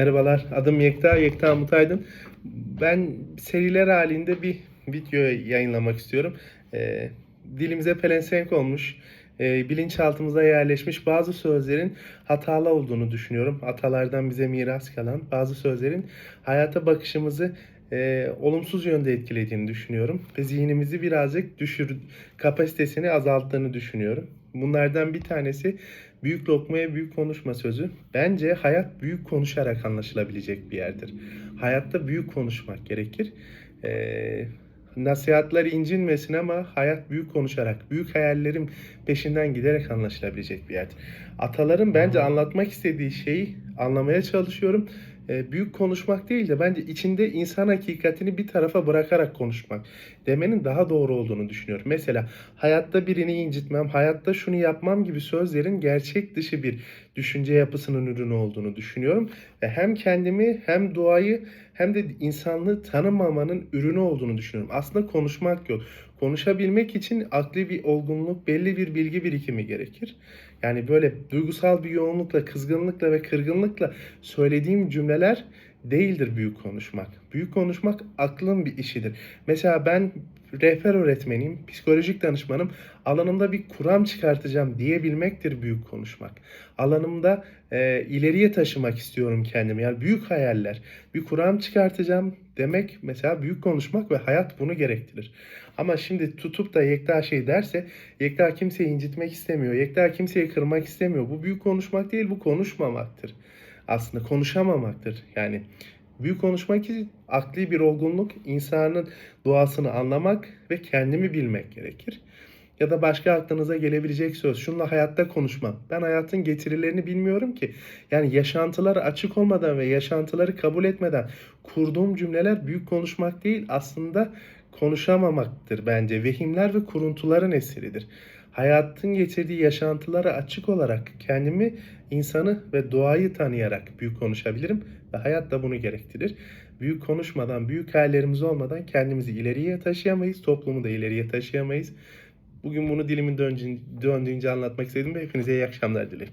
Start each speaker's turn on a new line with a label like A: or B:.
A: Merhabalar, adım Yekta, Yekta Mutaydın. Ben seriler halinde bir video yayınlamak istiyorum. Ee, dilimize pelesenk olmuş, e, bilinçaltımıza yerleşmiş bazı sözlerin hatalı olduğunu düşünüyorum. Atalardan bize miras kalan bazı sözlerin hayata bakışımızı e, olumsuz yönde etkilediğini düşünüyorum. Ve zihnimizi birazcık düşür, kapasitesini azalttığını düşünüyorum. Bunlardan bir tanesi büyük lokmaya büyük konuşma sözü. Bence hayat büyük konuşarak anlaşılabilecek bir yerdir. Hayatta büyük konuşmak gerekir. Ee, nasihatler incinmesin ama hayat büyük konuşarak, büyük hayallerim peşinden giderek anlaşılabilecek bir yerdir. Ataların bence anlatmak istediği şeyi anlamaya çalışıyorum. Ee, büyük konuşmak değil de bence içinde insan hakikatini bir tarafa bırakarak konuşmak demenin daha doğru olduğunu düşünüyorum. Mesela hayatta birini incitmem, hayatta şunu yapmam gibi sözlerin gerçek dışı bir düşünce yapısının ürünü olduğunu düşünüyorum. Ve hem kendimi hem doğayı hem de insanlığı tanımamanın ürünü olduğunu düşünüyorum. Aslında konuşmak yok. Konuşabilmek için akli bir olgunluk, belli bir bilgi birikimi gerekir. Yani böyle duygusal bir yoğunlukla, kızgınlıkla ve kırgınlıkla söylediğim cümleler değildir büyük konuşmak. Büyük konuşmak aklın bir işidir. Mesela ben rehber öğretmeniyim, psikolojik danışmanım. Alanımda bir kuram çıkartacağım diyebilmektir büyük konuşmak. Alanımda e, ileriye taşımak istiyorum kendimi. Yani büyük hayaller. Bir kuram çıkartacağım demek mesela büyük konuşmak ve hayat bunu gerektirir. Ama şimdi tutup da Yekta şey derse Yekta kimseyi incitmek istemiyor. Yekta kimseyi kırmak istemiyor. Bu büyük konuşmak değil bu konuşmamaktır. Aslında konuşamamaktır. Yani büyük konuşmak için akli bir olgunluk, insanın doğasını anlamak ve kendimi bilmek gerekir. Ya da başka aklınıza gelebilecek söz. Şunla hayatta konuşmam. Ben hayatın getirilerini bilmiyorum ki. Yani yaşantıları açık olmadan ve yaşantıları kabul etmeden kurduğum cümleler büyük konuşmak değil aslında konuşamamaktır bence. Vehimler ve kuruntuların eseridir. Hayatın getirdiği yaşantılara açık olarak kendimi, insanı ve doğayı tanıyarak büyük konuşabilirim ve hayat da bunu gerektirir. Büyük konuşmadan, büyük hayallerimiz olmadan kendimizi ileriye taşıyamayız, toplumu da ileriye taşıyamayız. Bugün bunu dilimin döndüğünce anlatmak istedim ve hepinize iyi akşamlar dilerim.